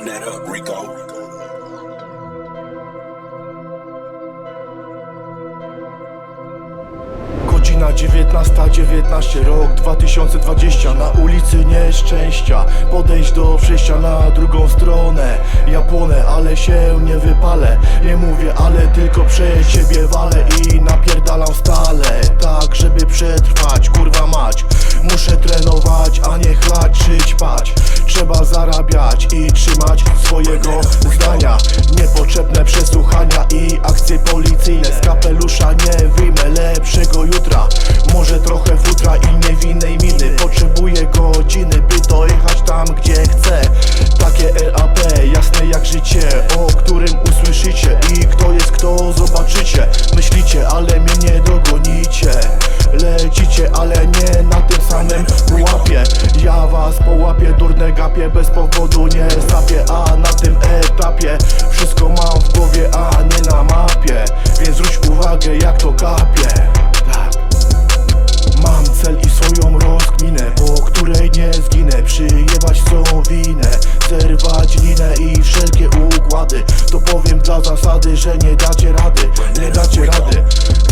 Run that up, Rico. Godzina 19, 19 rok 2020 Na ulicy nieszczęścia Podejść do przejścia na drugą stronę. Ja płonę, ale się nie wypalę. Nie mówię, ale tylko przez siebie walę I napierdalam stale. Tak, żeby przetrwać, kurwa mać. Muszę trenować, a nie chlać czy ćpać Trzeba zarabiać i trzymać swojego zdania Niepotrzebne przesłuchania i akcje policyjne. Z kapelusza nie wyjmę lepszego jutra. Może trochę futra gapie Bez powodu nie sapię, a na tym etapie Wszystko mam w głowie, a nie na mapie. Więc zwróć uwagę jak to kapie Tak. Mam cel i swoją rozkminę Po której nie zginę. Przyjebać co winę Zerwać linę i wszelkie układy. To powiem dla zasady, że nie dacie rady Nie dacie rady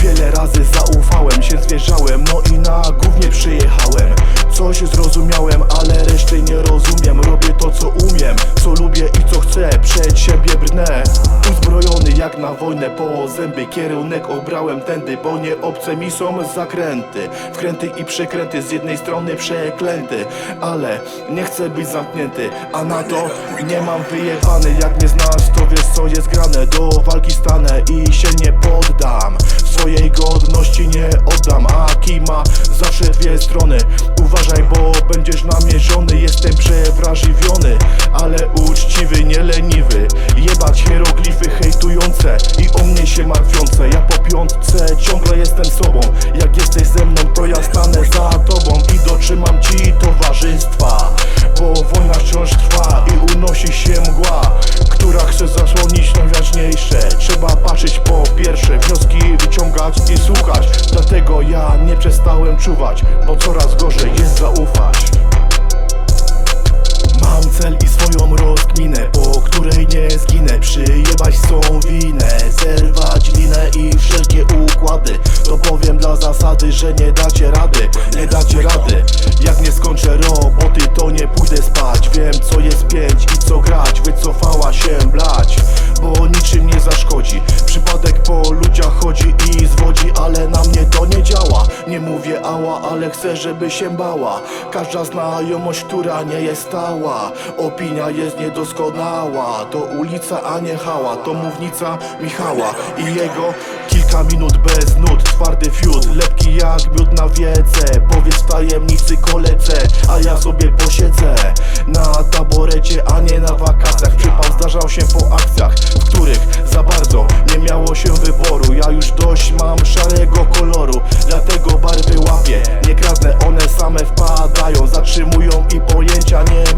Wiele razy zaufałem się, zwierzałem No i na gównie przyjechałem. Coś zrozumiałem, ale reszty nie rozumiem. Robię to co umiem, co lubię i co chcę. Przed siebie brnę Uzbrojony jak na wojnę. Po zęby Kierunek obrałem tędy, bo nie obce mi są zakręty. Wkręty i przekręty, z jednej strony przeklęty Ale nie chcę być zamknięty, a na to nie mam wyjebany Jak mnie znasz, to wiesz co jest grane. Do walki stanę i się nie poddam Swojej godności nie oddam. A kima zawsze dwie strony? Uważaj, bo będziesz namierzony. Jestem przewrażliwiony, ale uczciwy, nie leniwy Jebać hieroglify hejtujące i o mnie się martwiące. Ja po piątce ciągle jestem sobą. Jak jesteś ze mną, to ja stanę za tobą I dotrzymam ci towarzystwa. Bo wojna wciąż trwa i unosi się mgła Która chce zasłonić najważniejsze. Trzeba patrzeć po pierwsze, wnioski i słuchać. Dlatego ja nie przestałem czuwać Bo coraz gorzej jest zaufać. Mam cel i swoją rozkminę, po której nie zginę. Przyjebać są winę, zerwać linę i wszelkie układy. To powiem dla zasady, że nie dacie rady, nie dacie rady. Jak nie skończę roboty, to nie pójdę spać. Wiem co jest pięć i co grać, wycofała się blać Bo niczym nie zaszkodzi, przypadek po ludziach chodzi i Ale na mnie to nie działa, nie mówię ała, ale chcę żeby się bała. Każda znajomość, która nie jest stała Opinia jest niedoskonała. To ulica, a nie hała To mównica Michała i jego Kilka minut bez nut, twardy fiut Lepki jak miód na wiece. Powiedz tajemnicy koledze A ja sobie posiedzę. Na a nie na wakacjach. Przypał zdarzał się po akcjach W których za bardzo nie miało się wyboru. Ja już dość mam szarego koloru Dlatego barwy łapię Nie kradnę, one same wpadają. Zatrzymują i pojęcia nie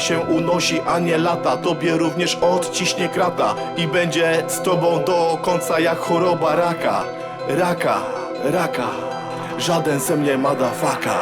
się unosi A nie lata, tobie również odciśnie krata I będzie z tobą do końca jak choroba raka. Raka, raka. Żaden ze mnie madafaka